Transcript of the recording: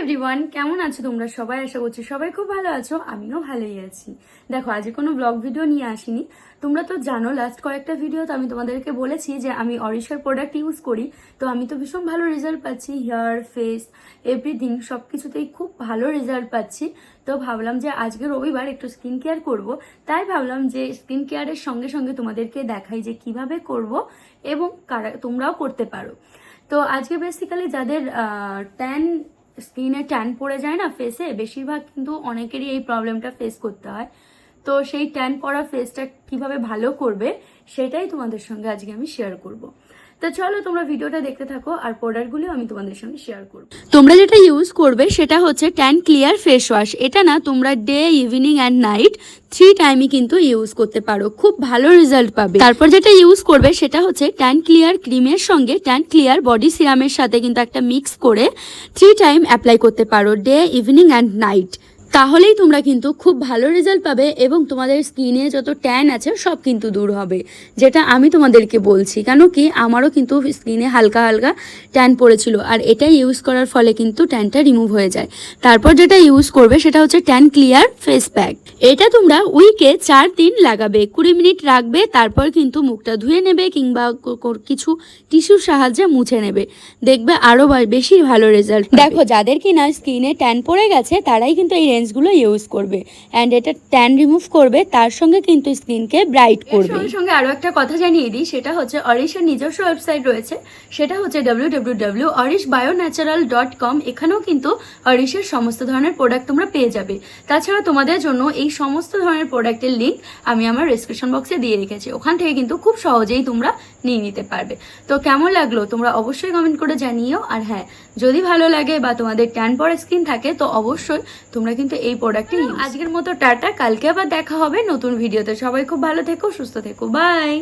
Everyone কেমন আছো তোমরা সবাই? আশা করছি সবাই খুব ভালো আছো, আমিও ভালোই আছি। দেখো, আজকে কোনো ব্লগ ভিডিও নিয়ে আসিনি। তোমরা তো জানো লাস্ট কয়েকটা ভিডিও তো আমি তোমাদেরকে বলেছি যে আমি অরিশার প্রোডাক্ট ইউজ করি। তো আমি তো ভীষণ ভালো রেজাল্ট পাচ্ছি হেয়ার ফেস এভরিথিং সব কিছুতেই খুব ভালো রেজাল্ট পাচ্ছি। তো ভাবলাম যে আজকে রবিবার একটু স্কিন কেয়ার করব। তাই ভাবলাম যে স্কিন কেয়ারের সঙ্গে সঙ্গে তোমাদেরকে দেখাই যে কীভাবে করব এবং কারা তোমরাও করতে পারো। তো আজকে বেসিক্যালি যাদের ট্যান স্কিনে ট্যান পড়ে যায় না ফেসে বেশিরভাগ কিন্তু অনেকেরই এই প্রবলেমটা ফেস করতে হয়। তো সেই ট্যান পড়া ফেসটা কীভাবে ভালো করবে, সেটাই তোমাদের সঙ্গে আজকে আমি শেয়ার করব। তো চলো তোমরা ভিডিওটা দেখতে থাকো, আর প্রোডাক্টগুলো আমি তোমাদের সঙ্গে শেয়ার করব। তোমরা যেটা ইউজ করবে সেটা হচ্ছে ট্যান ক্লিয়ার ফেস ওয়াশ এটা না, তোমরা day evening and night three টাইমই কিন্তু ইউজ করতে পারো। খুব ভালো রেজাল্ট পাবে। তারপর যেটা ইউজ করবে সেটা হচ্ছে ট্যান ক্লিয়ার ক্রিমের সঙ্গে ট্যান ক্লিয়ার বডি সিরামের সাথে কিন্তু একটা মিক্স করে থ্রি টাইম অ্যাপ্লাই করতে পারো ডে ইভিনিং অ্যান্ড নাইট তাহলেই তোমরা কিন্তু খুব ভালো রেজাল্ট পাবে এবং তোমাদের স্কিনে যত ট্যান আছে সব কিন্তু দূর হবে। যেটা আমি তোমাদেরকে বলছি, কেন কি আমারও কিন্তু স্কিনে হালকা হালকা ট্যান পড়েছিল আর এটা ইউজ করার ফলে কিন্তু ট্যানটা রিমুভ হয়ে যায়। তারপর যেটা ইউজ করবে সেটা হচ্ছে ট্যান ক্লিয়ার ফেস প্যাক এটা তোমরা উইকে চার দিন লাগাবে, কুড়ি মিনিট রাখবে, তারপর কিন্তু মুখটা ধুয়ে নেবে কিংবা কিছু টিস্যুর সাহায্যে মুছে নেবে। দেখবে আরও বেশি ভালো রেজাল্ট দেখো, যাদের কিনা স্কিনে ট্যান পড়ে গেছে, তারাই কিন্তু এই রেঞ্জগুলো ইউজ করবে। অ্যান্ড এটা ট্যান রিমুভ করবে তার সঙ্গে কিন্তু স্কিনকে ব্রাইট করবে। সঙ্গে সঙ্গে আরও একটা কথা জানিয়ে দিই সেটা হচ্ছে অরিশের নিজস্ব ওয়েবসাইট রয়েছে। সেটা হচ্ছে W W W Orish bio natural dot com এখানেও কিন্তু অরিশের সমস্ত ধরনের প্রোডাক্ট তোমরা পেয়ে যাবে। তাছাড়া তোমাদের জন্য এই সমস্ত ধরনের প্রোডাক্টের লিঙ্ক আমি আমার ডিসক্রিপশন বক্সে দিয়ে রেখেছি। ওখান থেকে কিন্তু খুব সহজেই তোমরা নিয়ে নিতে পারবে। তো কেমন লাগল তোমরা অবশ্যই কমেন্ট করে জানিও। আর হ্যাঁ যদি ভালো লাগে বা তোমাদের ট্যান পর স্কিন থাকে তো অবশ্যই তোমরা কিন্তু এই প্রোডাক্টটি আজকের মতো টাটা, কালকে আবার দেখা হবে নতুন ভিডিওতে সবাই খুব ভালো থেকো, সুস্থ থেকো। বাই